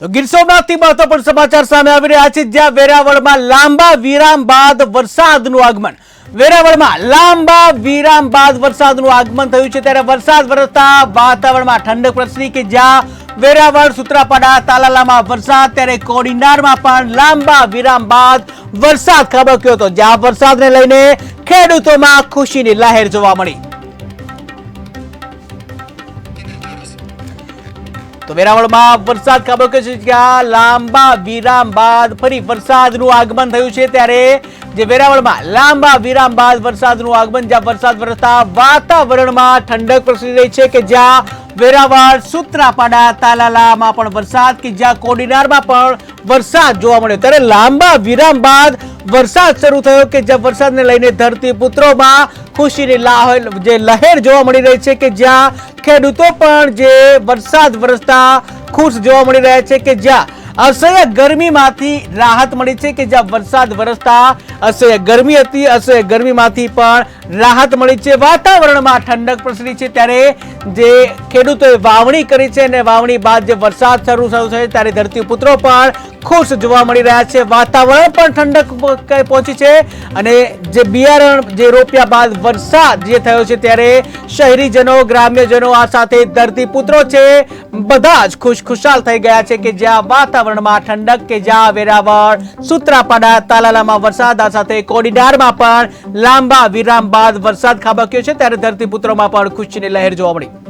તો ગીર સોમનાથથી મહત્વપૂર્ણ સમાચાર સામે આવી રહ્યા છે, જ્યાં વેરાવળમાં લાંબા વિરામ બાદ વરસાદનું આગમન. વેરાવળમાં લાંબા વિરામ બાદ વરસાદનું આગમન થયું છે, ત્યારે વરસાદ વરસતા વાતાવરણમાં ઠંડક પ્રસરી કે જ્યાં વેરાવળ, સુત્રાપાડા, તાલાલામાં વરસાદ, ત્યારે કોડીનારમાં પણ લાંબા વિરામ બાદ વરસાદ ખાબક્યો હતો, જ્યાં વરસાદને લઈને ખેડૂતોમાં ખુશીની લહેર જોવા મળી. તો વેરાવળમાં વરસાદ ખાબક્યો છે? જ્યાં લાંબા વિરામ બાદ ફરી વરસાદનું આગમન થયું છે ત્યારે જે વેરાવળમાં લાંબા વિરામ બાદ વરસાદનું આગમન, જ્યાં વરસાદ વરસતા વાતાવરણમાં ઠંડક પ્રસરી રહી છે કે જ્યાં વેરાવળ, સુત્રાપાડા, તાલાલામાં પણ વરસાદ કે જ્યાં કોડીનારમાં પણ વરસાદ જોવા મળ્યો. ત્યારે લાંબા વિરામ બાદ વરસાદ શરૂ થયો કે જ્યાં વરસાદને લઈને ધરતી પુત્રોમાં ખુશીની લાહ જે લહેર જોવા મળી રહી છે કે જ્યાં ખેડૂતો પણ જે વરસાદ વરસતા ખુશ જોવા મળી રહ્યા છે કે જ્યાં અસહ્ય ગરમીમાંથી રાહત મળી છે કે જ્યાં વરસાદ વરસતા અસહ્ય ગરમી હતી, અસહ્ય ગરમીમાંથી પણ રાહત મળી છે. વાતાવરણમાં ઠંડક પ્રસરી છે. ત્યારે જે ખેડૂતોએ વાવણી કરી છે અને વાવણી બાદ જે વરસાદ શરૂ થયો છે, ત્યારે ધરતી પુત્રો પણ ખુશ જોવા મળી રહ્યા છે. વાતાવરણ પણ ઠંડક પહોંચી છે અને જે બિયારણ જે રોપ્યા બાદ વરસાદ જે થયો છે, ત્યારે શહેરીજનો, ગ્રામ્યજનો આ સાથે ધરતી પુત્રો છે. બધા જ ખુશ ખુશાલ થઈ ગયા છે કે જ્યાં વાતાવરણમાં ઠંડક કે જ્યાં વેરાવળ, સુત્રાપાડા, તાલાલામાં વરસાદ, આ સાથે કોડીનારમાં પણ લાંબા વિરામ બાદ વરસાદ ખાબક્યો છે ત્યારે ધરતીપુત્રોમાં પણ ખુશીની લહેર જોવા મળી.